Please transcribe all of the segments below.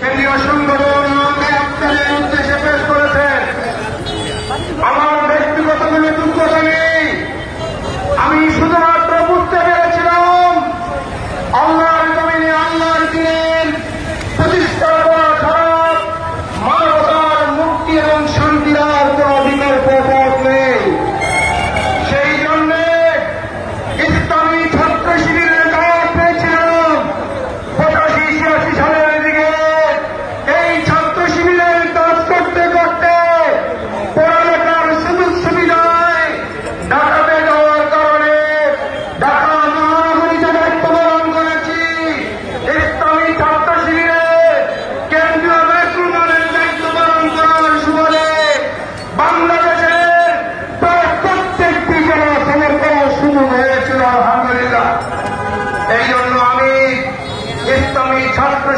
কেন্দ্রীয় সংগঠন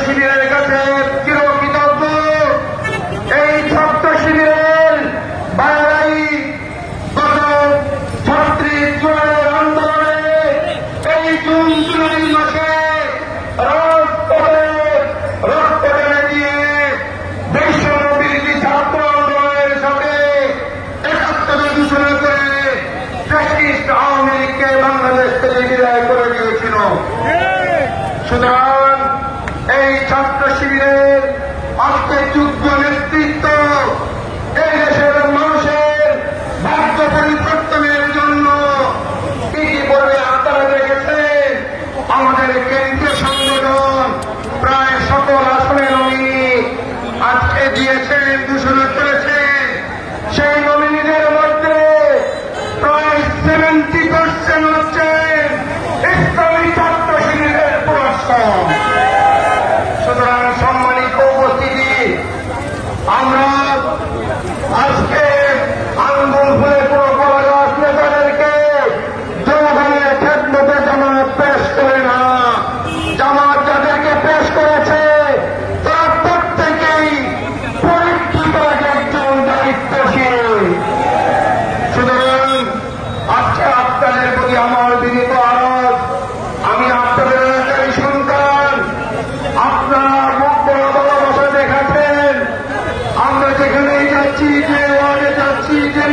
শিবিরের কাছে চিরকৃতজ্ঞ এই ছাত্র শিবিরের বাড়াই গত ছাত্রীর আন্দোলনে এই জুন জুলাই মাসে রাজপথে রাজপথে দিয়ে আওয়ামী লীগকে বাংলাদেশ থেকে বিদায় করে দিয়েছিল। সুতরাং শিবিরের আজকে যুদ্ধ নেতৃত্ব এই দেশের মানুষের ভাগ্য পরিবর্তনের জন্য কি কি পর্বে আতারা রেখেছে আমাদের কেন্দ্রীয় সংগঠন প্রায় সকল আসনে নমিনি আজকে দিয়েছেন দূষণ করেছেন। সেই নমিনিদের মধ্যে প্রায় সেভেন্টি পার্সেন্ট হচ্ছেন ইসলামী ছাত্র শিবিরের পুরস্কার। সন্তানের প্রতি আমার বিনীত আরজ আমি আপনাদের এলাকারই সন্তান। আপনার মুখগুলো ভালোবাসা দেখাচ্ছেন। আমরা যেখানেই যাচ্ছি, যে ওয়ার্ডে যাচ্ছি, যে